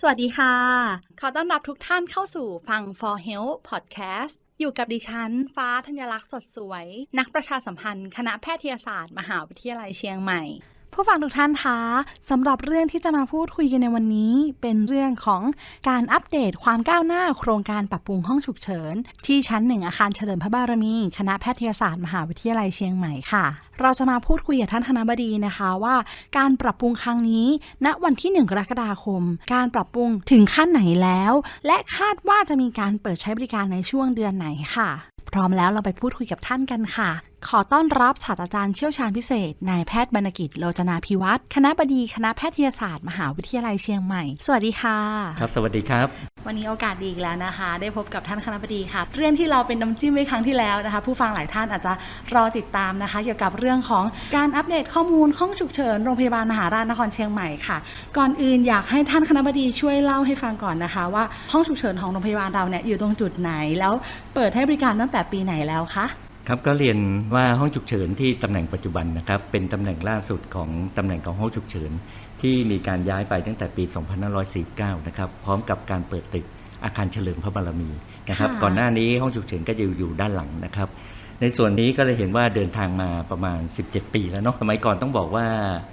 สวัสดีค่ะ ขอต้อนรับทุกท่านเข้าสู่ฟัง for health podcast อยู่กับดิฉัน ฟ้าธัญลักษณ์สดสวย นักประชาสัมพันธ์ คณะแพทยศาสตร์ มหาวิทยาลัยเชียงใหม่ ผู้ฟังทุกท่านคะสำหรับเรื่องที่จะมาพูดคุยกันในวันนี้ เป็นเรื่องของการอัปเดตความก้าวหน้าโครงการปรับปรุงห้องฉุกเฉิน ที่ชั้นหนึ่งอาคารเฉลิมพระบารมี คณะแพทยศาสตร์มหาวิทยาลัยเชียงใหม่ค่ะ เราจะมาพูดคุยกับท่านคณบดีนะคะว่า การปรับปรุงครั้งนี้ ณวันที่ 1 กรกฎาคม การปรับปรุงถึงขั้นไหนแล้ว และคาดว่าจะมีการเปิดใช้บริการในช่วงเดือนไหนค่ะ พร้อมแล้วเราไปพูดคุยกับท่านกันค่ะ ขอต้อนรับศาสตราจารย์เชี่ยวชาญพิเศษ นายแพทย์บรรกิจโลจนาพิวัตรคณะบดีคณะแพทยศาสตร์ มหาวิทยาลัยเชียงใหม่ สวัสดีค่ะ ครับ สวัสดีครับ วันนี้โอกาสดีอีกแล้วนะคะ ได้พบกับท่านคณะบดีค่ะ เรื่องที่เราเป็นน้ำจิ้มไว้ครั้งที่แล้วนะคะ ผู้ฟังหลายท่านอาจจะรอติดตามนะคะ เกี่ยวกับเรื่องของการอัปเดตข้อมูลห้องฉุกเฉินโรงพยาบาลมหาราชนครเชียงใหม่ค่ะ ก่อนอื่นอยากให้ท่านคณะบดีช่วยเล่าให้ฟังก่อนนะคะ ว่าห้องฉุกเฉินของโรงพยาบาลเราเนี่ยอยู่ตรงจุดไหนแล้วเปิดให้บริการตั้งแต่ปีไหนแล้วคะครับก็เรียนว่าห้องฉุกเฉินที่ตำแหน่งปัจจุบันนะครับเป็นตำแหน่งล่าสุดของตำแหน่งของห้องฉุกเฉิน ที่มีการย้ายไปตั้งแต่ปี 2549 นะครับ พร้อมกับการเปิดตึกอาคารเฉลิมพระบารมีนะครับค่ะก่อนหน้านี้ห้องฉุกเฉินก็จะอยู่ด้านหลังนะครับ ในส่วนนี้ก็เลยเห็นว่าเดินทางมาประมาณ 17 ปีแล้วเนาะ สมัยก่อนต้องบอกว่า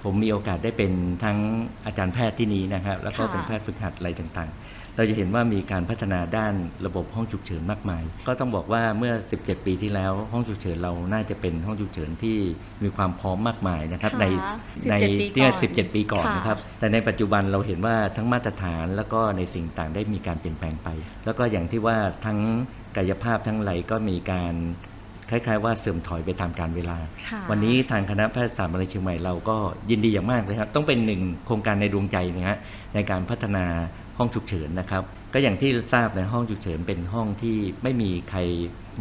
ผมมีโอกาสได้เป็นทั้งอาจารย์แพทย์ที่นี้นะครับ แล้วก็ค่ะเป็นแพทย์ฝึกหัดอะไรต่างๆ เราจะเห็นว่ามีการพัฒนาด้านระบบห้องฉุกเฉินมากมาย ก็ต้องบอกว่าเมื่อ 17 ปีที่แล้วห้องฉุกเฉินเราน่าจะเป็นห้องฉุกเฉินที่มีความพร้อมมากมายนะครับค่ะในใน17ปีเนี่ยก่อน17 ปีก่อนค่ะนะครับ แต่ในปัจจุบันเราเห็นว่าทั้งมาตรฐานแล้วก็ในสิ่งต่างได้มีการเปลี่ยนแปลงไป แล้วก็อย่างที่ว่าทั้งกายภาพทั้งอะไรก็มีการคล้ายๆว่าเสื่อมถอยไปตามกาลเวลาค่ะวันนี้ทางคณะแพทยศาสตร์มหาวิทยาลัยเชียงใหม่เราก็ยินดีอย่างมากเลยครับ ต้องเป็นหนึ่งโครงการในดวงใจนะฮะในการพัฒนา ห้องฉุกเฉินนะครับ ก็อย่างที่ทราบนะห้องฉุกเฉินเป็นห้องที่ไม่มีใคร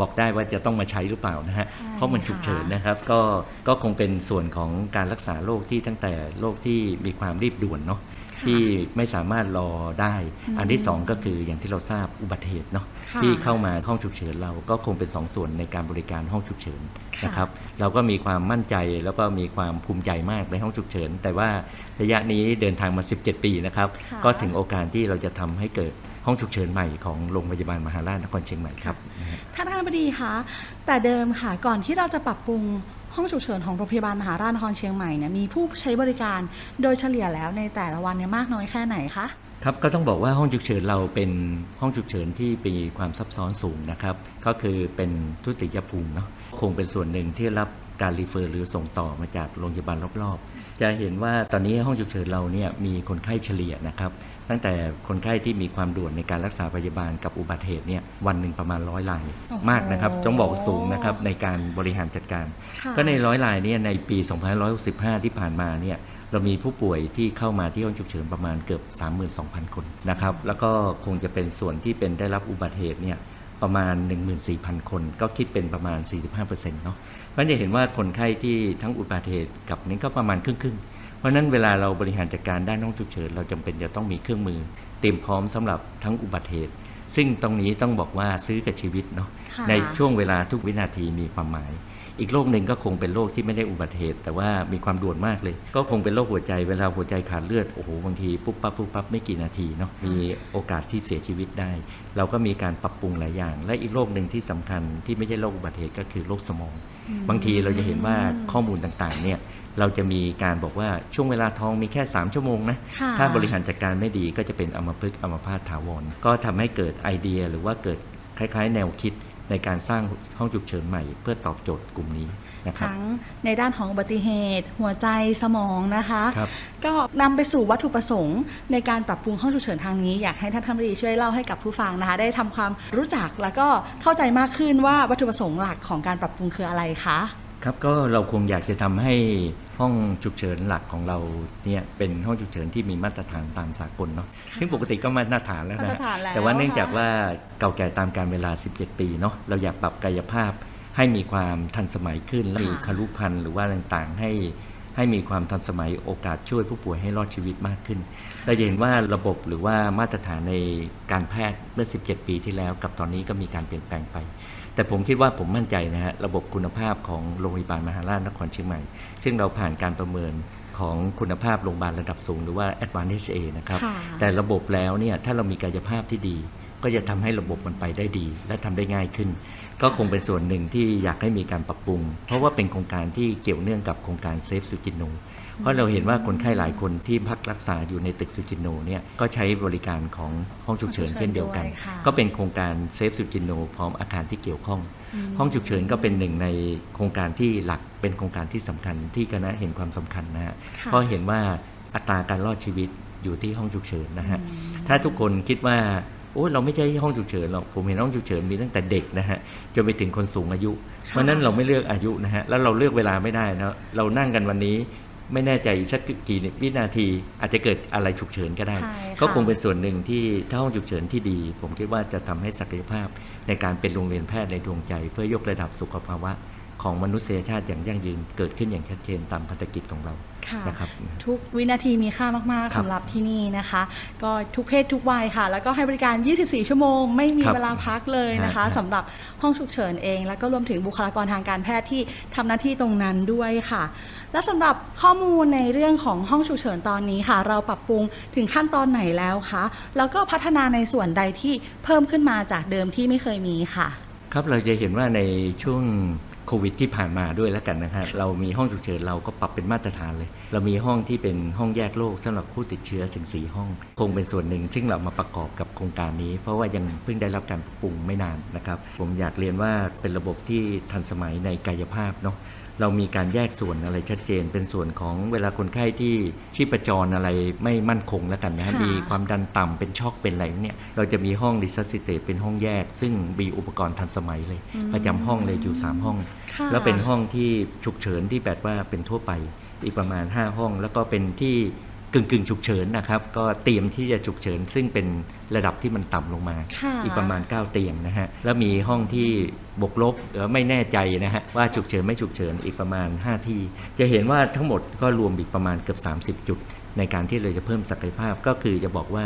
บอกได้ว่าจะต้องมาใช้หรือเปล่านะฮะใช่เพราะมันฉุกเฉินนะครับ ก็ก็คงเป็นส่วนของการรักษาโรคที่ตั้งแต่โรคที่มีความรีบด่วนเนาะค่ะ ที่ไม่สามารถรอได้อืมอันที่สองก็คืออย่างที่เราทราบอุบัติเหตุเนาะค่ะที่เข้ามาห้องฉุกเฉินเราก็คงเป็นสองส่วนในการบริการห้องฉุกเฉินค่ะนะครับเราก็มีความมั่นใจแล้วก็มีความภูมิใจมากในห้องฉุกเฉิน แต่ว่าระยะนี้เดินทางมา 17 ปีนะครับค่ะก็ถึงโอกาสที่เราจะทำให้เกิดห้องฉุกเฉินใหม่ของโรงพยาบาลมหาราชนครเชียงใหม่ครับท่านคณบดีคะแต่เดิมค่ะก่อนที่เราจะปรับปรุง ห้องฉุกเฉินของโรงพยาบาลมหาราชนครเชียงใหม่เนี่ยมีผู้ใช้บริการโดยเฉลี่ยแล้วในแต่ละวันเนี่ยมากน้อยแค่ไหนคะครับก็ต้องบอกว่าห้องฉุกเฉินเราเป็นห้องฉุกเฉินที่มีความซับซ้อนสูงนะครับ ก็คือเป็นทุติยภูมิเนาะคงเป็นส่วนหนึ่งที่รับ การรีเฟอร์หรือส่งต่อมาจากโรงพยาบาลรอบๆ จะเห็นว่าตอนนี้ห้องฉุกเฉินเราเนี่ยมีคนไข้เฉลี่ยนะครับ ตั้งแต่คนไข้ที่มีความด่วนในการรักษาพยาบาลกับอุบัติเหตุเนี่ยวันหนึ่งประมาณร้อยรายโอ้โหมากนะครับต้องบอกว่าสูงนะครับในการบริหารจัดการค่ะก็ในร้อยรายเนี่ยในปี 2565 ที่ผ่านมาเนี่ยเรามีผู้ป่วยที่เข้ามาที่ห้องฉุกเฉินประมาณเกือบ 32,000 คนนะครับ แล้วก็คงจะเป็นส่วนที่เป็นได้รับอุบัติเหตุเนี่ย ประมาณ 14,000 คน ก็คิดเป็นประมาณ 45%เนาะเพราะฉะนั้นจะเห็นว่าคนไข้ที่ทั้งอุบัติเหตุกับนี้ก็ประมาณครึ่งๆ เพราะฉะนั้นเวลาเราบริหารจัดการด้านห้องฉุกเฉิน เราจำเป็นจะต้องมีเครื่องมือ เตรียมพร้อมสำหรับทั้งอุบัติเหตุ ซึ่งตรงนี้ต้องบอกว่าซื้อกับชีวิตเนาะค่ะในช่วงเวลาทุกวินาทีมีความหมาย อีกโรคหนึ่งก็คงเป็นโรคที่ไม่ได้อุบัติเหตุ แต่ว่ามีความด่วนมากเลย ก็คงเป็นโรคหัวใจเวลาหัวใจขาดเลือดโอ้โหบางทีปุ๊บปั๊บปุ๊บปั๊บไม่กี่นาทีเนาะมีโอกาสที่เสียชีวิตได้ เราก็มีการปรับปรุงหลายอย่าง และอีกโรคหนึ่งที่สำคัญที่ไม่ใช่โรคอุบัติเหตุก็คือโรคสมอง บางทีเราจะเห็นว่าข้อมูลต่างๆเนี่ยเราจะมีการบอกว่าช่วงเวลาทองมีแค่ 3 ชั่วโมงนะค่ะถ้าบริหารจัดการไม่ดีก็จะเป็นอัมพฤกษ์อัมพาตถาวร ก็ทำให้เกิดไอเดียหรือว่าเกิดคล้ายๆ แนวคิด ในการสร้างห้องฉุกเฉินใหม่ เพื่อตอบโจทย์กลุ่มนี้นะครับทั้งในด้านของอุบัติเหตุ หัวใจสมองนะคะครับก็นำไปสู่วัตถุประสงค์ ในการปรับปรุงห้องฉุกเฉินทางนี้อยากให้ท่านคณบดีช่วยเล่าให้กับผู้ฟังนะคะ ได้ทำความรู้จักแล้วก็เข้าใจมากขึ้นว่าวัตถุประสงค์หลักของการปรับปรุงคืออะไรคะ ครับก็เราคงอยากจะทำให้ห้องฉุกเฉินหลักของเราเนี่ยเป็นห้องฉุกเฉินที่มีมาตรฐานตามสากลเนาะค่ะซึ่งปกติก็มาตรฐานแล้วมานะตรฐานแล้วแต่ว่าเนื่องจากค่ะว่าเก่าแก่ตามการเวลา 17 ปีเนาะเราอยากปรับกายภาพให้มีความทันสมัยขึ้นและมีคารุพันธ์หรือว่าต่างๆให้ ให้มีความทันสมัยโอกาสช่วยผู้ป่วยให้รอดชีวิตมากขึ้นเราจะเห็นว่าระบบหรือว่ามาตรฐานในการแพทย์เมื่อ 17 ปีที่แล้ว กับตอนนี้ก็มีการเปลี่ยนแปลงไป แต่ผมคิดว่าผมมั่นใจนะฮะระบบคุณภาพของโรงพยาบาลมหาราชนครเชียงใหม่ ซึ่งเราผ่านการประเมินของคุณภาพโรงพยาบาลระดับสูงหรือว่า Advanced HA นะครับค่ะแต่ระบบแล้วเนี่ยถ้าเรามีกายภาพที่ดี ก็จะทำให้ระบบมันไปได้ดี และทำได้ง่ายขึ้น ก็คงเป็นส่วนหนึ่งที่อยากให้มีการปรับปรุง เพราะว่าเป็นโครงการที่เกี่ยวเนื่องกับโครงการเซฟสุจินโนเพราะเราเห็นว่าคนไข้หลายคนที่พักรักษาอยู่ในตึกสุจินโนเนี่ยก็ใช้บริการของห้องฉุกเฉินเช่นเดียวกันด้วยค่ะก็เป็นโครงการเซฟสุจินโนพร้อมอาคารที่เกี่ยวข้อง ห้องฉุกเฉินก็เป็นหนึ่งในโครงการที่หลักเป็นโครงการที่สำคัญที่คณะเห็นความสำคัญนะฮะค่ะเพราะเห็นว่าอัตราการรอดชีวิตอยู่ที่ห้องฉุกเฉินนะฮะถ้าทุกคนคิดว่า โอ้เราไม่ใช่ห้องฉุกเฉินหรอกผมเห็นห้องฉุกเฉินมีตั้งแต่เด็กนะฮะจนไปถึงคนสูงอายุ เพราะฉะนั้นเราไม่เลือกอายุนะฮะแล้วเราเลือกเวลาไม่ได้นะเรานั่งกันวันนี้ไม่แน่ใจอีกสักกี่วินาที อาจจะเกิดอะไรฉุกเฉินก็ได้ใช่ค่ะก็คงเป็นส่วนหนึ่งที่ถ้าห้องฉุกเฉินที่ดี ผมคิดว่าจะทำให้ศักยภาพในการเป็นโรงเรียนแพทย์ในดวงใจ เพื่อยกระดับสุขภาวะ ของมนุษยชาติอย่างยั่งยืนเกิดขึ้นอย่างชัดเจนตามพันธกิจของเราค่ะนะครับทุกวินาทีมีค่ามากครัๆบสำหรับที่นี่นะคะ ก็ทุกเพศทุกวัยค่ะ แล้วก็ให้บริการ 24 ชั่วโมง ไม่มีครับเวลาพักเลยนะคะฮะสำหรับห้องฉุกเฉินเอง แล้วก็รวมถึงบุคลากรทางการแพทย์ที่ทำหน้าที่ตรงนั้นด้วยค่ะ และสำหรับข้อมูลในเรื่องของห้องฉุกเฉินตอนนี้ค่ะ เราปรับปรุงถึงขั้นตอนไหนแล้วคะแล้วก็พัฒนาในส่วนใดที่เพิ่มขึ้นมาจากเดิมที่ไม่เคยมีค่ะ ครับเราจะเห็นว่าในช่วงโควิดที่ผ่านมาด้วยแล้วกันนะครับเรามีห้องฉุกเฉินเราก็ปรับเป็นมาตรฐานเลย เรามีห้องที่เป็นห้องแยกโรคสำหรับผู้ติดเชื้อถึง 4 ห้อง คงเป็นส่วนหนึ่งซึ่งเรามาประกอบกับโครงการนี้ เพราะว่ายังเพิ่งได้รับการปรับปรุงไม่นานนะครับ ผมอยากเรียนว่าเป็นระบบที่ทันสมัยในกายภาพเนาะ เรามีการแยกส่วนอะไรชัดเจน เป็นส่วนของเวลาคนไข้ที่ชีพจรอะไรไม่มั่นคงแล้วกันนะฮะค่ะมีความดันต่ำเป็นช็อกเป็นอะไรเนี่ยเราจะมีห้องดิซัสซิเตเป็นห้องแยก ซึ่งมีอุปกรณ์ทันสมัยเลย ประจำห้องเลยอยู่ 3 ห้องค่ะแล้วเป็นห้องที่ฉุกเฉินที่แบบว่าเป็นทั่วไปอีกประมาณ 5 ห้อง แล้วก็เป็นที่ กึ่งกึ่งๆฉุกเฉินนะครับ ก็เตรียมที่จะฉุกเฉิน ซึ่งเป็นระดับที่มันต่ำลงมาค่ะอีกประมาณ 9 เตียงนะฮะ แล้วมีห้องที่บกลบหรือไม่แน่ใจนะฮะว่าฉุกเฉินไม่ฉุกเฉินอีกประมาณ 5 ที่ จะเห็นว่าทั้งหมดก็รวมอีกประมาณเกือบ 30 จุด ในการที่เราจะเพิ่มศักยภาพก็คือจะบอกว่า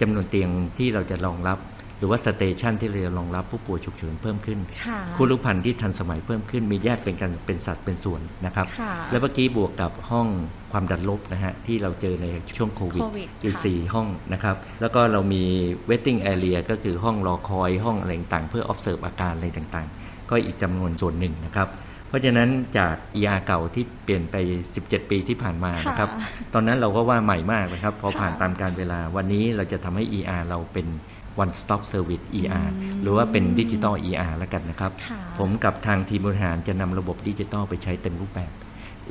จำนวนเตียงที่เราจะรองรับห รือว่าสเตชันที่เราจะรองรับผู้ป่วยฉุกเฉินเพิ่มขึ้นค่ะคุรุพันธ์ที่ทันสมัยเพิ่มขึ้น มีแยกเป็นกันเป็นสัดเป็นส่วนนะครับค่ะแล้วเมื่อกี้บวกกับห้องความดันลบนะฮะที่เราเจอในช่วงโควิดโควิดอีกค่ะสี่ห้องนะครับ แล้วก็เรามี waiting area ก็คือห้องรอคอยห้องอะไรต่างๆเพื่อ observe อาการอะไรต่างๆ ก็อีกจำนวนส่วนหนึ่งนะครับ เพราะฉะนั้นจาก ER เก่าที่เปลี่ยนไป 17 ปีที่ผ่านมานะครับค่ะตอนนั้นเราก็ว่าใหม่มากนะครับ พอค่ะผ่านตามการเวลาวันนี้เราจะทำให้ ER เราเป็น one stop service ER อืมหรือว่าเป็นดิจิตอล ER แล้วกันนะครับค่ะผมกับทางทีมบริหารจะนำระบบดิจิตอลไปใช้เต็มรูปแบบ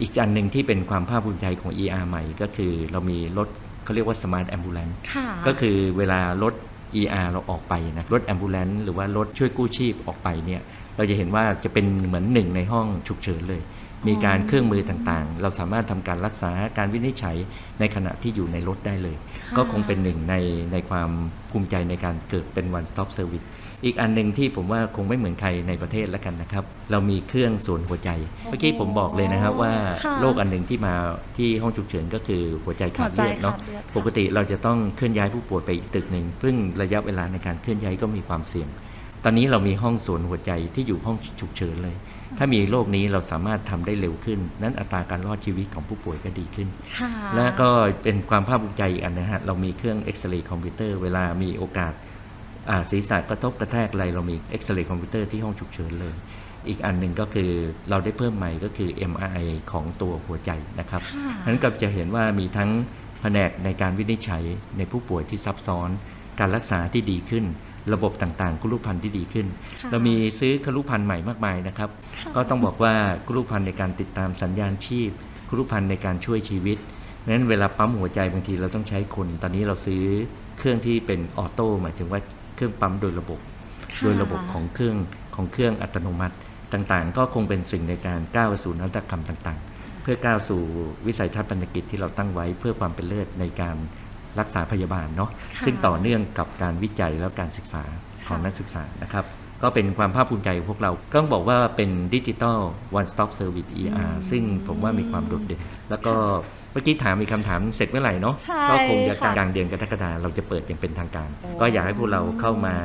อีกอันหนึ่งที่เป็นความภาคภูมิใจของ ER ใหม่ก็คือเรามีรถเขาเรียกว่า Smart Ambulance ค่ะก็คือเวลารถ ER เราออกไปนะรถแอมบูเลนต์หรือว่ารถช่วยกู้ชีพออกไปเนี่ยเราจะเห็นว่าจะเป็นเหมือนหนึ่งในห้องฉุกเฉินเลย มีการเครื่องมือต่างๆ เราสามารถทำการรักษาการวินิจฉัยในขณะที่อยู่ในรถได้เลยค่ะก็คงเป็นหนึ่งในในความภูมิใจในการเกิดเป็น one stop service อีกอันหนึ่งที่ผมว่าคงไม่เหมือนใครในประเทศแล้วกันนะครับ เรามีเครื่องสวนหัวใจ เมื่อกี้ผมบอกเลยนะครับว่าค่ะโรคอันหนึ่งที่มาที่ห้องฉุกเฉินก็คือหัวใจขาดเลือดเนาะหัวใจขาดเลือดค่ะปกติเราจะต้องเคลื่อนย้ายผู้ป่วยไปอีกตึกหนึ่งซึ่งระยะเวลาในการเคลื่อนย้ายก็มีความเสี่ยง ตอนนี้เรามีห้องสวนหัวใจที่อยู่ห้องฉุกเฉินเลย ถ้ามีโรคนี้เราสามารถทำได้เร็วขึ้น นั้นอัตราการรอดชีวิตของผู้ป่วยก็ดีขึ้นค่ะและก็เป็นความภาคภูมิใจอีกอันนะฮะ เรามีเครื่องเอ็กซเรย์คอมพิวเตอร์เวลามีโอกาสอ่าศีรษะกระทบกระแทกอะไรเรามีเอ็กซเรย์คอมพิวเตอร์ที่ห้องฉุกเฉินเลย อีกอันหนึ่งก็คือเราได้เพิ่มใหม่ก็คือ MRI ของตัวหัวใจนะครับค่ะนั้นก็จะเห็นว่ามีทั้งแผนกในการวินิจฉัยในผู้ป่วยที่ซับซ้อน การรักษาที่ดีขึ้น ระบบต่างๆกุลุพันธ์ที่ดีขึ้นค่ะเรามีซื้อคลุพันธ์ใหม่มากมายนะครับ ก็ต้องบอกว่ากุลุพันธ์ในการติดตามสัญญาณชีพกุลุพันธ์ในการช่วยชีวิตนั้นเวลาปั๊มหัวใจบางทีเราต้องใช้คน ตอนนี้เราซื้อเครื่องที่เป็นออโต้หมายถึงว่าเครื่องปั๊มโดยระบบค่ะโดยระบบของเครื่องของเครื่องอัตโนมัติต่างๆ ก็คงเป็นสิ่งในการก้าวสู่นวัตกรรมต่างๆ เพื่อก้าวสู่วิสัยทัศน์พันธกิจที่เราตั้งไว้เพื่อความเป็นเลิศในการ รักษาพยาบาลเนาะค่ะซึ่งต่อเนื่องกับการวิจัยและการศึกษาของค่ะนักศึกษานะครับ ก็เป็นความภาคภูมิใจของพวกเรา ก็ต้องบอกว่าเป็นดิจิ t a ล one stop service ER ซึ่งผมว่ามีความโดดเด่น แล้วก็เมื่อกี้ถามมีคำถามเสร็จเมื่อไหร่เนาะใช่ก็คงจะค่ะกลางเดือนกรกฎาเราจะเปิดอย่างเป็นทางการโอ้ก็อยากให้พวกเราเข้ามา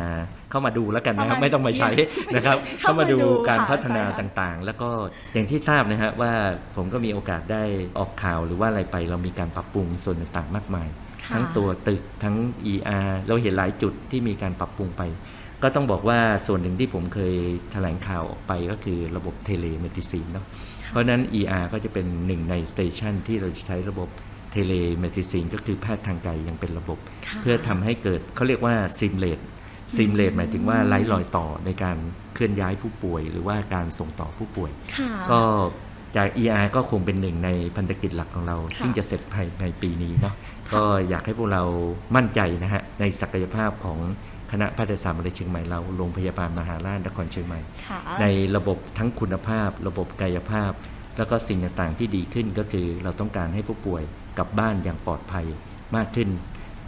เข้ามาดูแล้วกันนะครับเข้ามาไม่ต้องมาใช้นะครับ เข้าเข้ามามาดูดูการค่ะพัฒนาใช่ค่ะต่างๆ แล้วก็อย่างที่ทราบนะฮะว่าผมก็มีโอกาสได้ออกข่าวหรือว่าอะไรไป เรามีการปรับปรุงส่วนต่างๆมากมายค่ะ ทั้งตัวตึกทั้ง ER เราเห็นหลายจุดที่มีการปรับปรุงไป ก็ต้องบอกว่าส่วนหนึ่งที่ผมเคยแถลงข่าวออกไปก็คือระบบเทเลเมดิซีนเนาะเพราะฉะนั้น ER ก็จะเป็นหนึ่งในสเตชันที่เราจะใช้ระบบเทเลเมดิซีนก็คือแพทย์ทางไกลยังเป็นระบบค่ะเพื่อทำให้เกิดเขาเรียกว่าซิมเลตซิมเลตหมายถึงว่าไร้รอยต่อในการเคลื่อนย้ายผู้ป่วย หรือว่าการส่งต่อผู้ป่วยค่ะก็ จาก ER ก็คงเป็นหนึ่งในพันธกิจหลักของเราค่ะซึ่งจะเสร็จภายในปีนี้เนาะค่ะก็อยากให้พวกเรามั่นใจนะฮะในศักยภาพของคณะแพทยศาสตร์มหาวิทยาลัยเชียงใหม่เราโรงพยาบาลมหาราชนครเชียงใหม่ค่ะในระบบทั้งคุณภาพ ระบบกายภาพ แล้วก็สิ่งต่างๆที่ดีขึ้นก็คือเราต้องการให้ผู้ป่วยกลับบ้านอย่างปลอดภัยมากขึ้น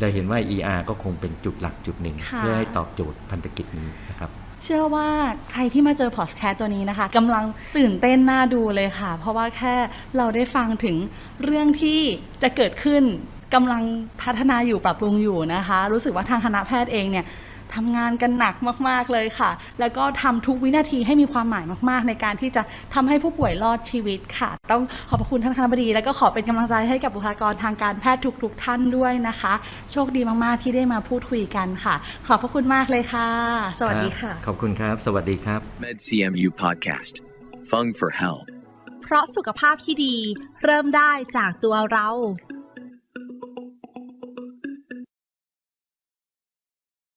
เราเห็นว่า ER ก็คงเป็นจุดหลักจุดหนึ่งค่ะเพื่อให้ตอบโจทย์พันธกิจนี้นะครับ เชื่อว่าใครที่มาเจอพอดแคสต์ตัวนี้นะคะกำลังตื่นเต้นน่าดูเลยค่ะ เพราะว่าแค่เราได้ฟังถึงเรื่องที่จะเกิดขึ้นกำลังพัฒนาอยู่ปรับปรุงอยู่นะคะ รู้สึกว่าทางคณะแพทย์เองเนี่ย ทำงานกันหนักมาก ๆ เลยค่ะ แล้วก็ทำทุกวินาทีให้มีความหมายมาก ๆ ในการที่จะทำให้ผู้ป่วยรอดชีวิตค่ะ ต้องขอบพระคุณท่านคณะบดี แล้วก็ขอเป็นกำลังใจให้กับบุคลากรทางการแพทย์ทุก ๆ ท่านด้วยนะคะ โชคดีมาก ๆ ที่ได้มาพูดคุยกันค่ะ ขอบพระคุณมากเลยค่ะ สวัสดีค่ะ ขอบคุณครับ สวัสดีครับ MedCMU Podcast. Fung for Health. เพราะสุขภาพที่ดี เริ่มได้จากตัวเรา